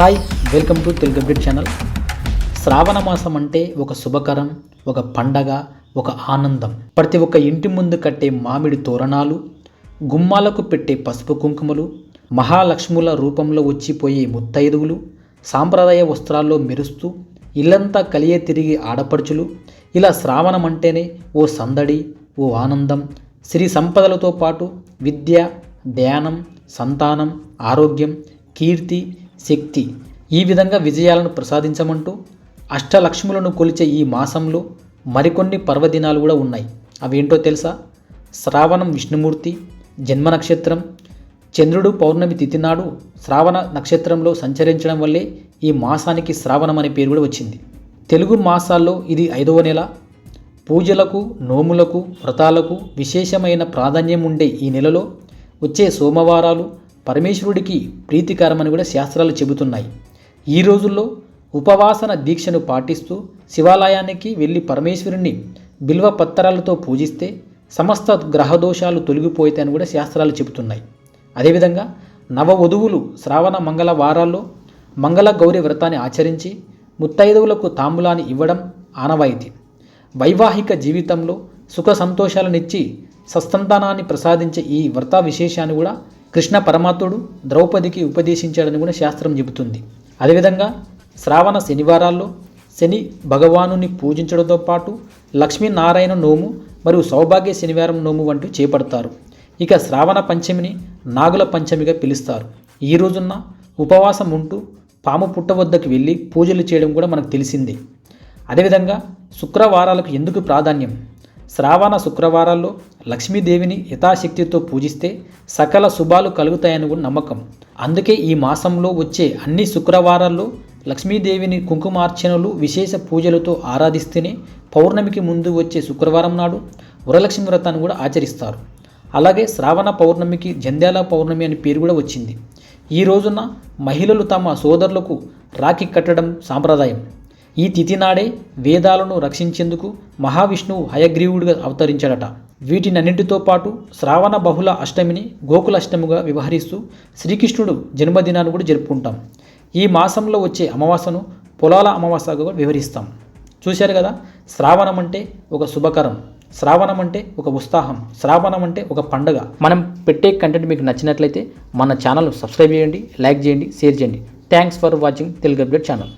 Hi welcome to Telugu update channel శ్రావణ మాసం అంటే ఒక శుభకరం ఒక పండగ ఒక ఆనందం. ప్రతి ఒక్క ఇంటి ముందు కట్టే మామిడి తోరణాలు గుమ్మాలకు పెట్టే పసుపు కుంకుమలు మహాలక్ష్ముల రూపంలో వచ్చిపోయే ముత్తైదువులు సాంప్రదాయ వస్త్రాల్లో మెరుస్తూ ఇల్లంతా కలియే తిరిగి ఆడపడుచులు ఇలా శ్రావణం అంటేనే ఓ సందడి ఓ ఆనందం. సిరి సంపదలతో పాటు విద్య ధ్యానం సంతానం ఆరోగ్యం కీర్తి శక్తి. ఈ విధంగా విజయాలను ప్రసాదించమంటూ అష్టలక్ష్ములను కొలిచే ఈ మాసంలో మరికొన్ని పర్వదినాలు కూడా ఉన్నాయి. అవేంటో తెలుసా? శ్రావణం విష్ణుమూర్తి జన్మ నక్షత్రం చంద్రుడు పౌర్ణమి తిథి నాడు శ్రావణ నక్షత్రంలో సంచరించడం వల్లే ఈ మాసానికి శ్రావణం అనే పేరు కూడా వచ్చింది. తెలుగు మాసాల్లో ఇది ఐదవ నెల. పూజలకు నోములకు వ్రతాలకు విశేషమైన ప్రాధాన్యం ఉండే ఈ నెలలో వచ్చే సోమవారాలు పరమేశ్వరుడికి ప్రీతికరమని కూడా శాస్త్రాలు చెబుతున్నాయి. ఈ రోజుల్లో ఉపవాసన దీక్షను పాటిస్తూ శివాలయానికి వెళ్ళి పరమేశ్వరుణ్ణి బిల్వ పత్రాలతో పూజిస్తే సమస్త గ్రహదోషాలు తొలగిపోతాయని కూడా శాస్త్రాలు చెబుతున్నాయి. అదేవిధంగా నవ వధువులు శ్రావణ మంగళ వారాల్లో మంగళ గౌరి వ్రతాన్ని ఆచరించి ముత్తైదువులకు తాంబూలాన్ని ఇవ్వడం ఆనవాయితీ. వైవాహిక జీవితంలో సుఖ సంతోషాలనిచ్చి సస్తంతానాన్ని ప్రసాదించే ఈ వ్రత విశేషాన్ని కూడా కృష్ణ పరమాత్ముడు ద్రౌపదికి ఉపదేశించాడని కూడా శాస్త్రం చెబుతుంది. అదేవిధంగా శ్రావణ శనివారాల్లో శని భగవానుని పూజించడంతో పాటు లక్ష్మీనారాయణ నోము మరియు సౌభాగ్య శనివారం నోము వంటివి చేపడతారు. ఇక శ్రావణ పంచమిని నాగుల పంచమిగా పిలుస్తారు. ఈ రోజున ఉపవాసం ఉంటూ పాము పుట్ట వద్దకు వెళ్ళి పూజలు చేయడం కూడా మనకు తెలిసిందే. అదేవిధంగా శుక్రవారాలకు ఎందుకు ప్రాధాన్యం? శ్రావణ శుక్రవారాల్లో లక్ష్మీదేవిని యథాశక్తితో పూజిస్తే సకల శుభాలు కలుగుతాయని కూడా నమ్మకం. అందుకే ఈ మాసంలో వచ్చే అన్ని శుక్రవారాల్లో లక్ష్మీదేవిని కుంకుమార్చనలు విశేష పూజలతో ఆరాధిస్తేనే పౌర్ణమికి ముందు వచ్చే శుక్రవారం నాడు వరలక్ష్మి వ్రతాన్ని కూడా ఆచరిస్తారు. అలాగే శ్రావణ పౌర్ణమికి జంధ్యాల పౌర్ణమి అని పేరు కూడా వచ్చింది. ఈ రోజున మహిళలు తమ సోదరులకు రాఖీ కట్టడం సాంప్రదాయం. ఈ తిథి నాడే వేదాలను రక్షించేందుకు మహావిష్ణువు హయగ్రీవుడిగా అవతరించాడట. వీటినన్నింటితో పాటు శ్రావణ బహుళ అష్టమిని గోకుల అష్టమిగా వ్యవహరిస్తూ శ్రీకృష్ణుడు జన్మదినాన్ని కూడా జరుపుకుంటాం. ఈ మాసంలో వచ్చే అమావాసను పొలాల అమావాసగా కూడా వివరిస్తాం చూశారు కదా? శ్రావణం అంటే ఒక శుభకరం. శ్రావణం అంటే ఒక ఉత్సాహం. శ్రావణం అంటే ఒక పండగ. మనం పెట్టే కంటెంట్ మీకు నచ్చినట్లయితే మన ఛానల్ సబ్స్క్రైబ్ చేయండి లైక్ చేయండి షేర్ చేయండి. Thanks for watching Telugu update channel.